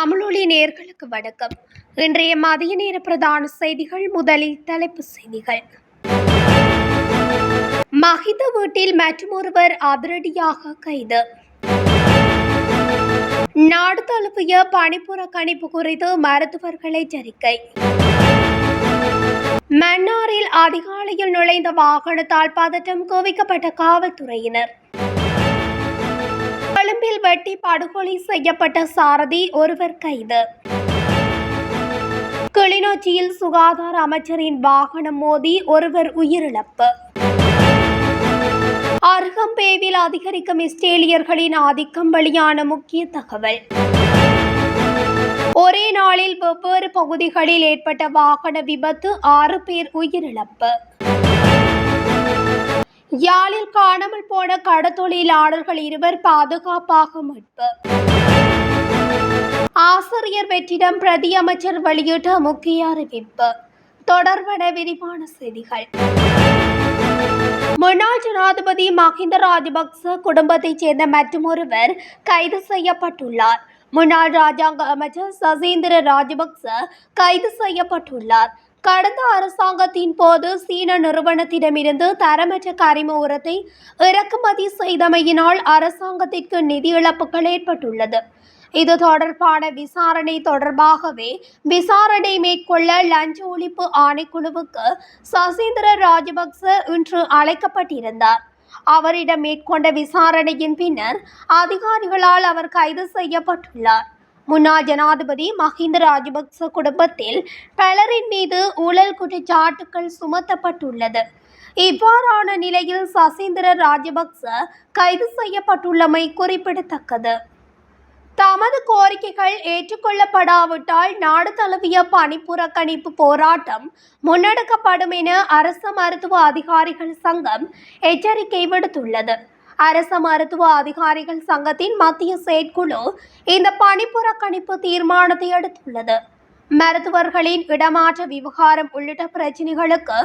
தமிழொலி நேர்களுக்கு வணக்கம். இன்றைய மதிய நேர பிரதான செய்திகள் முதலில் தலைப்பு செய்திகள். மஹித வீட்டில் மற்றொருவர் அதிரடியாக கைது. நாடு தழுவிய பணிப்புற கணிப்பு குறித்து மருத்துவர்களை எச்சரிக்கை மன்னாரில் அதிகாலையில் நுழைந்த வாகனத்தால் பதற்றம் குவிக்கப்பட்ட காவல்துறையினர். கொழும்பில் வெட்டி படுகொலை செய்யப்பட்ட சாரதி ஒருவர் கைது. கிளிநொச்சியில் சுகாதார அமைச்சரின் வாகனம் மோதி ஒருவர் உயிரிழப்பு. அருகம்பேவில் அதிகரிக்கும் இஸ்ரேலியர்களின் ஆதிக்கம் வெளியான முக்கிய தகவல். ஒரே நாளில் வெவ்வேறு பகுதிகளில் ஏற்பட்ட வாகன விபத்து ஆறு பேர் உயிரிழப்பு. யாழில் காணாமல் போன கடத்தொழிலாளர்கள் இருவர் பாதுகாப்பாக மீட்பு. ஆசிரியர் வெற்றிடம் பிரதி அமைச்சர் வெளியிட்ட முக்கிய அறிவிப்பு. தொடர்பட விரிவான செய்திகள். முன்னாள் ஜனாதிபதி மஹிந்த ராஜபக்ச குடும்பத்தைச் சேர்ந்த மற்றொருவர் கைது செய்யப்பட்டுள்ளார். முன்னாள் ராஜாங்க அமைச்சர் சசீந்திர ராஜபக்ச கைது செய்யப்பட்டுள்ளார். கடந்த அரசாங்கத்தின் போது சீன நிறுவனத்திடமிருந்து தரமற்ற கரிம உரத்தை இறக்குமதி செய்தமையினால் அரசாங்கத்திற்கு நிதி இழப்புகள் ஏற்பட்டுள்ளது. இது தொடர்பான விசாரணை தொடர்பாகவே விசாரணை மேற்கொள்ள லஞ்ச ஒழிப்பு ஆணைக்குழுவுக்கு சசீந்திர ராஜபக்ச இன்று அழைக்கப்பட்டிருந்தார். அவரிடம் மேற்கொண்ட விசாரணையின் பின்னர் அதிகாரிகளால் அவர் கைது செய்யப்பட்டுள்ளார். முன்னாள் ஜனாதிபதி மஹிந்த ராஜபக்ச குடும்பத்தில் பலரின் மீது ஊழல் குற்றச்சாட்டுகள் சுமத்தப்பட்டுள்ளது. இவ்வாறான நிலையில் சசீந்திர ராஜபக்ச கைது செய்யப்பட்டுள்ளமை குறிப்பிடத்தக்கது. தமது கோரிக்கைகள் ஏற்றுக்கொள்ளப்படாவிட்டால் நாடு தழுவிய பணி புறக்கணிப்பு போராட்டம் முன்னெடுக்கப்படும் என அரசு மருத்துவ அதிகாரிகள் சங்கம் எச்சரிக்கை விடுத்துள்ளது. அரச மருத்துவ அதிகாரிகள் சங்கத்தின் மத்திய செயற்குழு இந்த பணிப்புறக்கணிப்பு தீர்மானத்தை எடுத்துள்ளது. மருத்துவர்களின் இடமாற்ற விவகாரம் உள்ளிட்ட பிரச்சினைகளுக்கு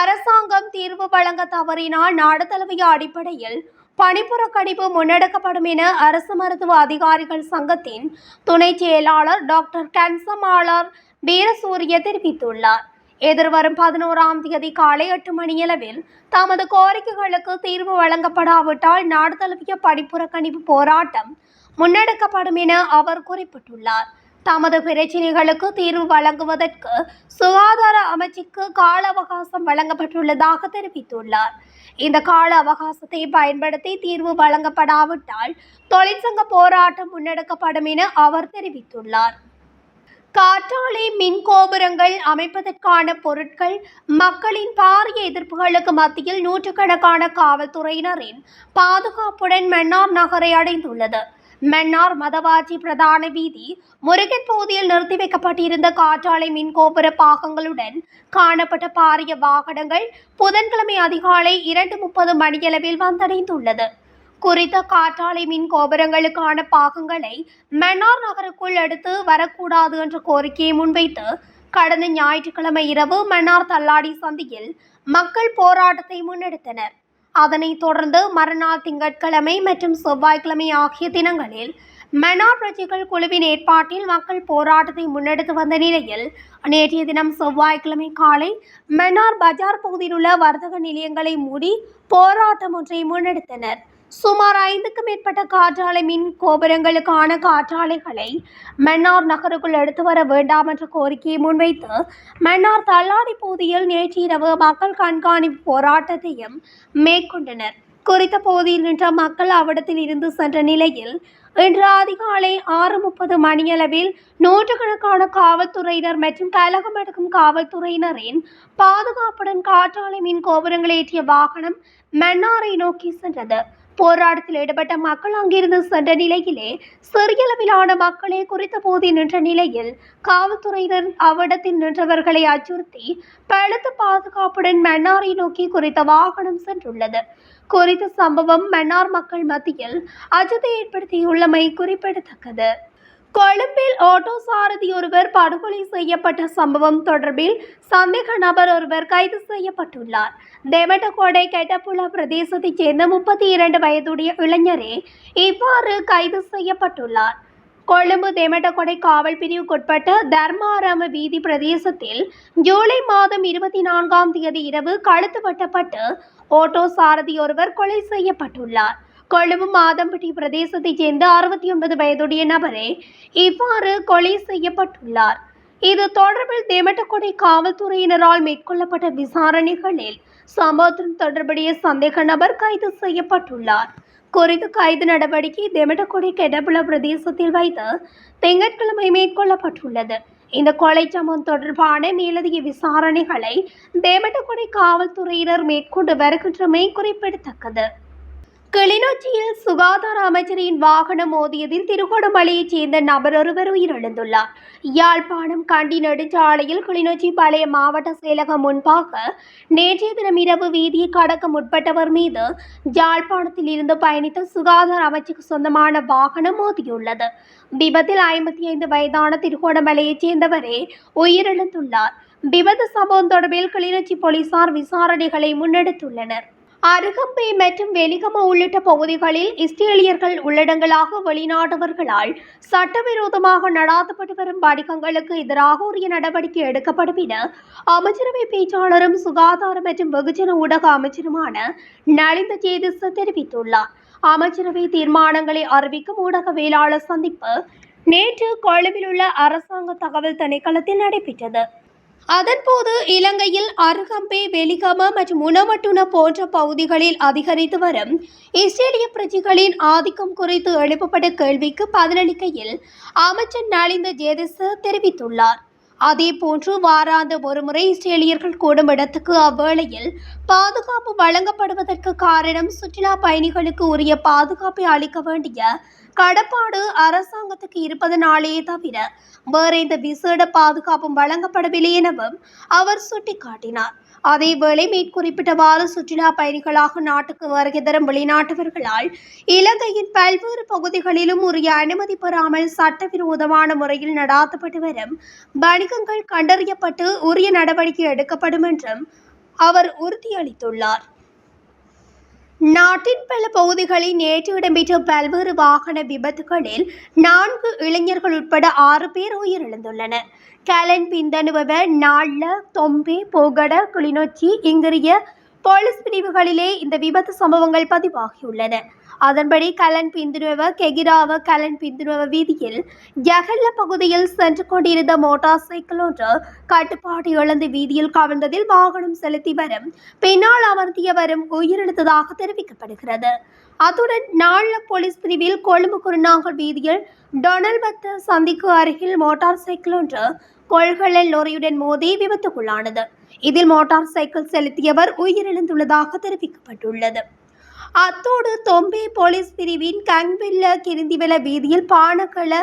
அரசாங்கம் தீர்வு வழங்க தவறினால் நாடு தழுவிய அடிப்படையில் பணிப்புறக்கணிப்பு முன்னெடுக்கப்படும் என அரசு மருத்துவ அதிகாரிகள் சங்கத்தின் துணை செயலாளர் டாக்டர் கன்சமாளர் வீரசூரிய தெரிவித்துள்ளார். எதிர்வரும் பதினோராம் தேதி காலை எட்டு மணியளவில் தமது கோரிக்கைகளுக்கு தீர்வு வழங்கப்படாவிட்டால் நாடு தழுவிய படிப்புறக்கணிப்பு போராட்டம் முன்னெடுக்கப்படும் என அவர் குறிப்பிட்டுள்ளார். தமது பிரச்சினைகளுக்கு தீர்வு வழங்குவதற்கு சுகாதார அமைச்சுக்கு கால அவகாசம் வழங்கப்பட்டுள்ளதாக தெரிவித்துள்ளார். இந்த கால அவகாசத்தை பயன்படுத்தி தீர்வு வழங்கப்படாவிட்டால் தொழிற்சங்க போராட்டம் முன்னெடுக்கப்படும் என அவர் தெரிவித்துள்ளார். காற்றாலை மின் கோபுரங்கள் அமைப்பதற்கான பொருட்கள் மக்களின் பாரிய எதிர்ப்புகளுக்கு மத்தியில் நூற்றுக்கணக்கான காவல்துறையினரின் பாதுகாப்புடன் மன்னார் நகரை அடைந்துள்ளது. மன்னார் மதவாச்சி பிரதான வீதி முருகன் பகுதியில் நிறுத்தி வைக்கப்பட்டிருந்த காற்றாலை மின் கோபுர பாகங்களுடன் காணப்பட்ட பாரிய வாகனங்கள் புதன்கிழமை அதிகாலை இரண்டு முப்பது மணியளவில் வந்தடைந்துள்ளது. குறித்த காற்றாலை மின் கோபுரங்களுக்கான பாகங்களை மன்னார் நகருக்குள் எடுத்து வரக்கூடாது என்ற கோரிக்கையை முன்வைத்து கடந்த ஞாயிற்றுக்கிழமை இரவு மன்னார் தள்ளாடி சந்தியில் மக்கள் போராட்டத்தை முன்னெடுத்தனர். அதனைத் தொடர்ந்து மறுநாள் திங்கட்கிழமை மற்றும் செவ்வாய்க்கிழமை ஆகிய தினங்களில் மன்னார் பிரஜைகள் குழுவின் ஏற்பாட்டில் மக்கள் போராட்டத்தை முன்னெடுத்து வந்த நிலையில் நேற்றைய தினம் செவ்வாய்க்கிழமை காலை மன்னார் பஜார் பகுதியில் உள்ள வர்த்தக நிலையங்களை மூடி போராட்டம் ஒன்றை முன்னெடுத்தனர். சுமார் ஐந்துக்கும் மேற்பட்ட காற்றாலை மின் கோபுரங்களுக்கான காற்றாலைகளை மன்னார் நகருக்குள் எடுத்து வர வேண்டாம் என்ற கோரிக்கையை முன்வைத்து மன்னார் தள்ளாடி பகுதியில் நேற்று இரவு மக்கள் கண்காணிப்பு போராட்டத்தையும் மேற்கொண்டனர். குறித்த பகுதியில் நின்ற மக்கள் அவ்விடத்தில் இருந்து சென்ற நிலையில் இன்று அதிகாலை ஆறு முப்பது மணியளவில் நூற்றுக்கணக்கான காவல்துறையினர் மற்றும் கலகம் எடுக்கும் காவல்துறையினரின் பாதுகாப்புடன் காற்றாலை மின் கோபுரங்களை ஏற்றிய வாகனம் மன்னாரை நோக்கி சென்றது. போராட்டத்தில் ஈடுபட்ட மக்கள் அங்கிருந்து சென்ற நிலையிலே சிறியளவிலான மக்களே குறித்த போதி நின்ற நிலையில் காவல்துறையினர் அவ்விடத்தில் நின்றவர்களை அச்சுறுத்தி பலத்த பாதுகாப்புடன் மன்னாரை நோக்கி குறித்த வாகனம் சென்றுள்ளது. குறித்த சம்பவம் மன்னார் மக்கள் மத்தியில் அச்சத்தை ஏற்படுத்தியுள்ளமை குறிப்பிடத்தக்கது. கொழும்பில் ஆட்டோ சாரதி ஒருவர் படுகொலை செய்யப்பட்ட சம்பவம் தொடர்பில் சந்தேக நபர் ஒருவர் கைது செய்யப்பட்டுள்ளார். தேவட்டகோடை கெட்டப்புல பிரதேசத்தைச் சேர்ந்த முப்பத்தி இரண்டு வயதுடைய இளைஞரே இவ்வாறு கைது செய்யப்பட்டுள்ளார். கொழும்பு தேமட்டகொடை காவல் பிரிவுக்குட்பட்ட தர்மாராம வீதி பிரதேசத்தில் ஜூலை மாதம் இருபத்தி நான்காம் தேதி இரவு கழுத்து வெட்டப்பட்டு ஓட்டோ சாரதி ஒருவர் கொலை செய்யப்பட்டுள்ளார். கொழும்பு மாதம்பட்டி பிரதேசத்தைச் சேர்ந்த அறுபத்தி ஒன்பது வயதுடைய நபரே இவ்வாறு கொலை செய்யப்பட்டுள்ளார். இது தொடர்பில் தேமட்டக்கொடை காவல்துறையினரால் மேற்கொள்ளப்பட்ட விசாரணைகளில் சம்பவத்தின் தொடர்புடைய சந்தேக நபர் கைது செய்யப்பட்டுள்ளார். குறித்த கைது நடவடிக்கை தெமட்டகொடை கெடபுல பிரதேசத்தில் வைத்து திங்கட்கிழமை மேற்கொள்ளப்பட்டுள்ளது. இந்த கொலை சம்பவம் தொடர்பான மேலதிக விசாரணைகளை தேமட்டக்கொடை காவல்துறையினர் மேற்கொண்டு வருகின்றமை குறிப்பிடத்தக்கது. கிளிநொச்சியில் சுகாதார அமைச்சரின் வாகனம் மோதியதில் திருகோணமலையைச் சேர்ந்த நபர் ஒருவர் உயிரிழந்துள்ளார். யாழ்ப்பாணம் கண்டி நெடுஞ்சாலையில் கிளிநொச்சி பழைய மாவட்ட செயலகம் முன்பாக நேற்றைய தினம் இரவு வீதியை கடக்க முற்பட்டவர் மீது யாழ்ப்பாணத்தில் இருந்து பயணித்த சுகாதார அமைச்சுக்கு சொந்தமான வாகனம் மோதியுள்ளது. விபத்தில் ஐம்பத்தி ஐந்து வயதான திருகோணமலையைச் சேர்ந்தவரே உயிரிழந்துள்ளார். விபத்து சம்பவம் தொடர்பில் கிளிநொச்சி போலீசார் விசாரணைகளை முன்னெடுத்துள்ளனர். அருகம்பை மற்றும் வெலிகம உள்ளிட்ட பகுதிகளில் இஸ்ரேலியர்கள் உள்ளடங்களாக வெளிநாட்டவர்களால் சட்டவிரோதமாக நடாத்தப்பட்டு வரும் வணிகங்களுக்கு எதிராக உரிய நடவடிக்கை எடுக்கப்படும் என அமைச்சரவை பேச்சாளரும் சுகாதார மற்றும் வெகுஜன ஊடக அமைச்சருமான நலிந்த ஜேதிச தெரிவித்துள்ளார். அமைச்சரவை தீர்மானங்களை அறிவிக்கும் ஊடகவியலாளர் சந்திப்பு நேற்று கொழும்பில் உள்ள அரசாங்க தகவல் திணைக்களத்தில் நடைபெற்றது. அதன்போது இலங்கையில் அருகம்பே வெலிகம மற்றும் உணவட்டுண போன்ற பகுதிகளில் அதிகரித்து வரும் இஸ்ரேலிய பிரஜைகளின் ஆதிக்கம் குறித்து எழுப்பப்பட்ட கேள்விக்கு பதிலளிக்கையில் அமைச்சர் நலிந்த ஜேதஸ் தெரிவித்துள்ளார். அதே போன்று வாராந்த ஒருமுறை இஸ்ரேலியர்கள் கூடும் இடத்துக்கு அவ்வேளையில் பாதுகாப்பு வழங்கப்படுவதற்கு காரணம் சுற்றுலா பயணிகளுக்கு உரிய பாதுகாப்பை அளிக்க வேண்டிய கடப்பாடு அரசாங்கத்துக்கு இருப்பதனாலேயே தவிர வேற எந்த விசேட பாதுகாப்பும் வழங்கப்படவில்லை எனவும் அவர் சுட்டிக்காட்டினார். அதேவேளை மேற்குறிப்பிட்டவாறு சுற்றுலா பயணிகளாக நாட்டுக்கு வருகை தரும் வெளிநாட்டவர்களால் இலங்கையின் பல்வேறு பகுதிகளிலும் உரிய அனுமதி பெறாமல் சட்டவிரோதமான முறையில் நடாத்தப்பட்டு வரும் வணிகங்கள் கண்டறியப்பட்டு உரிய நடவடிக்கை எடுக்கப்படும் என்றும் அவர் உறுதியளித்துள்ளார். நாட்டின் பல பகுதிகளில் நேற்று இடம்பெற்ற பல்வேறு வாகன விபத்துகளில் நான்கு இளைஞர்கள் உட்பட ஆறு பேர் உயிரிழந்துள்ளனர். கலன் பிந்தனுபவ நாள்ல தொம்பே புகட கிளிநொச்சி இங்கிரிய போலீஸ் பிரிவுகளிலே இந்த விபத்து சம்பவங்கள் பதிவாகியுள்ளன. அதன்படி கலன் பிந்துணுவ கெகிராவ கலன் பிந்துணுவ வீதியில் ஜகல்ல பகுதியில் சென்று கொண்டிருந்த மோட்டார் சைக்கிள் ஒன்று கட்டுப்பாடு இழந்து வீதியில் கவிழ்ந்ததில் வாகனம் செலுத்தி வரும் பின்னால் அமர்த்தியவரும் உயிரிழந்ததாக தெரிவிக்கப்படுகிறது. அத்துடன் நாள போலீஸ் பிரிவில் கொழும்பு குருநாங்கல் வீதியில் டொனல்பத்த சந்திக்கு அருகில் மோட்டார் சைக்கிள் ஒன்று கொள்கலன் லோரியுடன் மோதி விபத்துக்குள்ளானது. இதில் மோட்டார் சைக்கிள் செலுத்தியவர் உயிரிழந்துள்ளதாக தெரிவிக்கப்பட்டுள்ளது. அத்தோடு தொம்பே போலீஸ் பிரிவின் கங்வில்ல கிருந்திவெல வீதியில் பானக்கள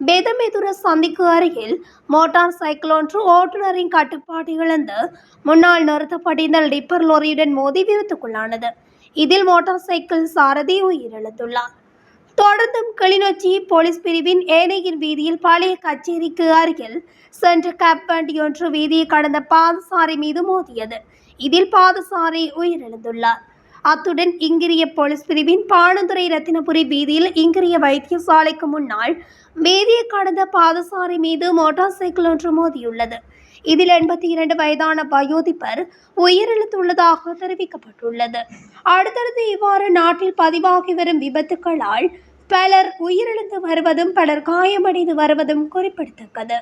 பெதமெதுர சந்திக்கு அருகில் மோட்டார் சைக்கிள் ஒன்று ஓட்டுநரின் கட்டுப்பாடு இழந்து முன்னால் நிறுத்தப்பட்டிருந்த டிப்பர் லோரியுடன் மோதி விபத்துக்குள்ளானது இதில் மோட்டார் சைக்கிள் சாரதி உயிரிழந்துள்ளார். தொடர்ந்தும் கிளிநொச்சி போலீஸ் பிரிவின் ஏனையின் வீதியில் பழைய கச்சேரிக்கு அருகில் சென்ற கேப் வண்டியொன்று வீதியை கடந்த பாதசாரி மீது மோதியது. இதில் பாதசாரி உயிரிழந்துள்ளார். அத்துடன் இங்கிரிய போலீஸ் பிரிவின் பாணந்துறை ரத்தினபுரி வீதியில் இங்கிரிய வைத்தியசாலைக்கு முன்னால் வீதியை கடந்த பாதசாரி மீது மோட்டார் சைக்கிள் ஒன்று மோதியுள்ளது. இதில் எண்பத்தி இரண்டு வயதான வயோதிபர் உயிரிழந்துள்ளதாக தெரிவிக்கப்பட்டுள்ளது. அடுத்தடுத்து இவ்வாறு நாட்டில் பதிவாகி வரும் விபத்துக்களால் பலர் உயிரிழந்து வருவதும் பலர் காயமடைந்து வருவதும் குறிப்பிடத்தக்கது.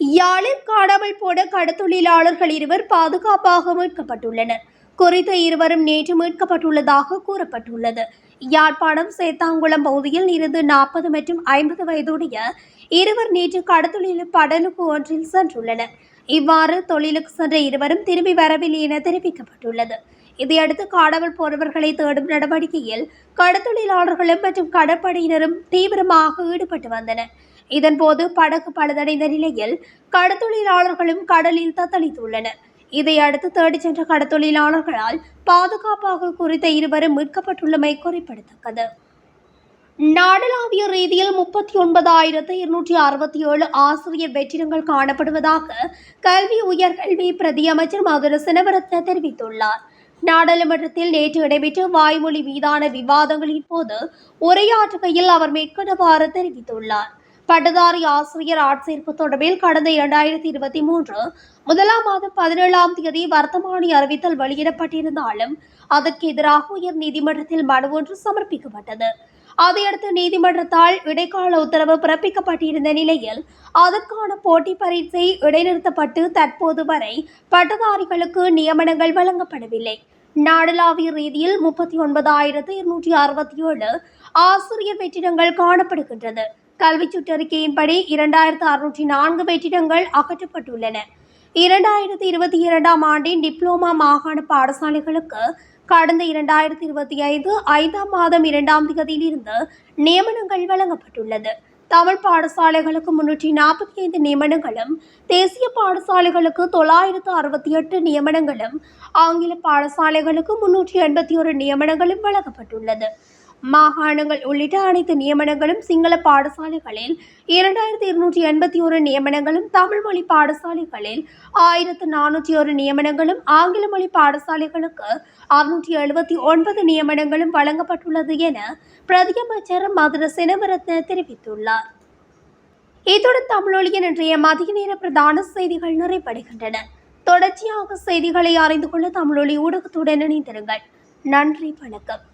யாழில் காணாமல் போன கடத்தொழிலாளர்கள் இருவர் பாதுகாப்பாக மீட்கப்பட்டுள்ளனர். குறித்த இருவரும் நேற்று மீட்கப்பட்டுள்ளதாக கூறப்பட்டுள்ளது. யாழ்ப்பாணம் சேத்தாங்குளம் பகுதியில் இருந்து நாற்பது மற்றும் ஐம்பது வயதுடைய இருவர் நேற்று கடத்தொழில் படலுக்கு ஒன்றில் சென்றுள்ளனர். இவ்வாறு தொழிலுக்கு சென்ற இருவரும் திரும்பி வரவில்லை என தெரிவிக்கப்பட்டுள்ளது. இதையடுத்து காணாமல் போனவர்களை தேடும் நடவடிக்கையில் கடத்தொழிலாளர்களும் மற்றும் கடற்படையினரும் தீவிரமாக ஈடுபட்டு வந்தனர். இதன்போது படகு பழுதடைந்த நிலையில் கடத்தொழிலாளர்களும் கடலில் தத்தளித்துள்ளனர். இதையடுத்து தேடிச் சென்ற கடத்தொழிலாளர்களால் பாதுகாப்பாக குறித்த இருவரும் மீட்கப்பட்டுள்ளமை குறிப்பிடத்தக்கது. நாடளாவிய ரீதியில் முப்பத்தி ஒன்பதாயிரத்து இருநூற்றி அறுபத்தி ஏழு ஆசிரியர் வெற்றிடங்கள் காணப்படுவதாக கல்வி உயர்கல்வி பிரதியமைச்சர் மதுர சினவரத்ன தெரிவித்துள்ளார். நாடாளுமன்றத்தில் நேற்று நடைபெற்ற வாய்மொழி மீதான விவாதங்களின் போது உரையாற்றுகையில் அவர் மேற்கொண்டவாறு தெரிவித்துள்ளார். பட்டதாரி ஆசிரியர் ஆட்சேர்ப்பு தொடர்பில் கடந்த இரண்டாயிரத்தி இருபத்தி மூன்று முதலாம் மாதம் பதினேழாம் தேதி வர்த்தமானி அறிவித்தல் வெளியிடப்பட்டிருந்தாலும் அதற்கு எதிராக உயர் நீதிமன்றத்தில் மனு ஒன்று சமர்ப்பிக்கப்பட்டது. அதையடுத்து நீதிமன்றத்தால் இடைக்கால உத்தரவு பிறப்பிக்கப்பட்டிருந்த நிலையில் அதற்கான போட்டி பரீட்சை இடைநிறுத்தப்பட்டு தற்போது வரை பட்டதாரிகளுக்கு நியமனங்கள் வழங்கப்படவில்லை. நாடளாவிய ரீதியில் முப்பத்தி ஒன்பதாயிரத்து இருநூற்றி அறுபத்தி ஏழு ஆசிரியர் வெற்றிடங்கள் காணப்படுகின்றது. கல்வி சுற்றறிக்கையின்படி இரண்டாயிரத்து அறுநூற்றி நான்கு வெற்றிடங்கள் அகற்றப்பட்டுள்ளன. இரண்டாயிரத்தி இருபத்தி இரண்டாம் ஆண்டின் டிப்ளோமா மாகாண பாடசாலைகளுக்கு கடந்த இரண்டாயிரத்தி இருபத்தி ஐந்து ஐந்தாம் மாதம் இரண்டாம் தேதியிலிருந்து நியமனங்கள் வழங்கப்பட்டுள்ளது. தமிழ் பாடசாலைகளுக்கு முன்னூற்றி நாற்பத்தி ஐந்து நியமனங்களும் தேசிய பாடசாலைகளுக்கு தொள்ளாயிரத்து அறுபத்தி எட்டு நியமனங்களும் ஆங்கில பாடசாலைகளுக்கு முன்னூற்றி எண்பத்தி ஒரு நியமனங்களும் வழங்கப்பட்டுள்ளது. மாகாணங்கள் உள்ளிட்ட அனைத்து நியமனங்களும் சிங்கள பாடசாலைகளில் இரண்டாயிரத்தி இருநூற்றி எண்பத்தி ஒரு நியமனங்களும் தமிழ் மொழி பாடசாலைகளில் ஆயிரத்து நானூற்றி ஒரு நியமனங்களும் ஆங்கில மொழி பாடசாலைகளுக்கு அறுநூற்றி எழுபத்தி ஒன்பது நியமனங்களும் வழங்கப்பட்டுள்ளது என பிரதியமைச்சர் மதுர செனவரத்ன தெரிவித்துள்ளார். இத்துடன் தமிழொழியின் இன்றைய மதிய நேர பிரதான செய்திகள் நிறைவடைகின்றன. தொடர்ச்சியாக செய்திகளை அறிந்து கொள்ள தமிழொலி ஊடகத்துடன் இணைந்திருங்கள். நன்றி வணக்கம்.